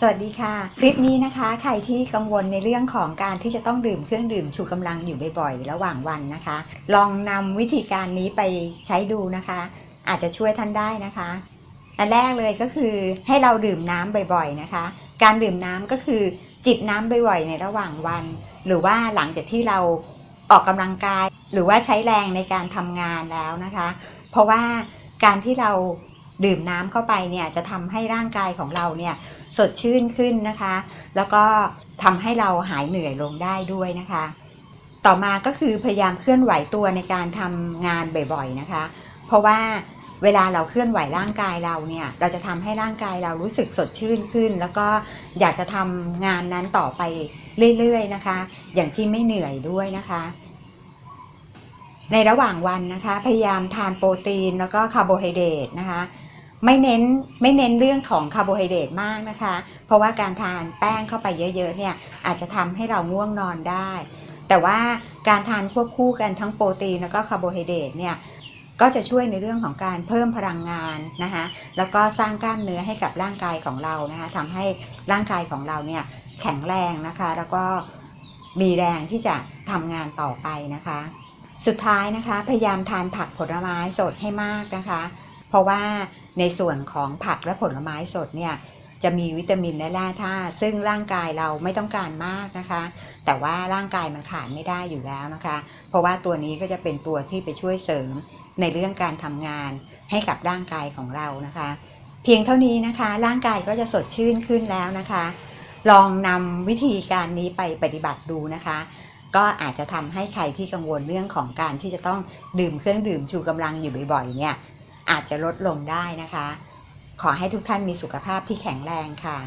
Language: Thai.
สวัสดีค่ะ คลิปนี้นะคะ ใครที่กังวลในเรื่องของการที่จะต้องดื่มเครื่องดื่มชูกำลังอยู่บ่อยๆ ระหว่างวันนะคะ ลองนำวิธีการนี้ไปใช้ดูนะคะ อาจจะช่วยท่านได้นะคะ อันแรกเลยก็คือให้เราดื่มน้ำบ่อยๆนะคะ การดื่มน้ำก็คือจิบน้ำบ่อยๆในระหว่างวัน หรือว่าหลังจากที่เราออกกำลังกาย หรือว่าใช้แรงในการทำงานแล้วนะคะ เพราะว่าการที่เราดื่มน้ำเข้าไปเนี่ยจะทำให้ร่างกายของเราเนี่ย สดชื่นขึ้นนะคะ แล้วก็ทำให้เราหายเหนื่อยลงได้ด้วยนะคะ ต่อมาก็คือพยายามเคลื่อนไหวตัวในการทำงานบ่อยๆนะคะ เพราะว่าเวลาเราเคลื่อนไหวร่างกายเราเนี่ย เราจะทำให้ร่างกายเรารู้สึกสดชื่นขึ้น แล้วก็อยากจะทำงานนั้นต่อไปเรื่อยๆนะคะ อย่างที่ไม่เหนื่อยด้วยนะคะในระหว่างวันนะคะ พยายามทานโปรตีนแล้วก็คาร์โบไฮเดรตนะคะ ไม่เน้นไม่เน้นเรื่องของคาร์โบไฮเดรตมากนะคะ เพราะว่าการทานแป้งเข้าไปเยอะๆเนี่ยอาจจะทำให้เราง่วงนอนได้ แต่ว่าการทานควบคู่กันทั้งโปรตีนแล้วก็คาร์โบไฮเดรตเนี่ยก็จะช่วยในเรื่องของการเพิ่มพลังงานนะคะแล้วก็สร้างกล้ามเนื้อให้กับร่างกายของเรานะคะทำให้ร่างกายของเราเนี่ยแข็งแรงนะคะ แล้วก็มีแรงที่จะทำงานต่อไปนะคะ สุดท้ายนะคะ พยายามทานผักผลไม้สดให้มากนะคะ เพราะว่า ในส่วนของผักและผลไม้สดเนี่ยจะมีวิตามินและแร่ธาตุซึ่งร่างกายเราไม่ต้องการมากนะคะ แต่ว่าร่างกายมันขาดไม่ได้อยู่แล้วนะคะ เพราะว่าตัวนี้ก็จะเป็นตัวที่ไปช่วยเสริมในเรื่องการทำงานให้กับร่างกายของเรานะคะ เพียงเท่านี้นะคะ ร่างกายก็จะสดชื่นขึ้นแล้วนะคะ ลองนำวิธีการนี้ไปปฏิบัติดูนะคะ ก็อาจจะทำให้ใครที่กังวลเรื่องของการที่จะต้องดื่มเครื่องดื่มชูกำลังอยู่บ่อยๆเนี่ย อาจจะลดลงได้นะคะ ขอให้ทุกท่านมีสุขภาพที่แข็งแรงค่ะ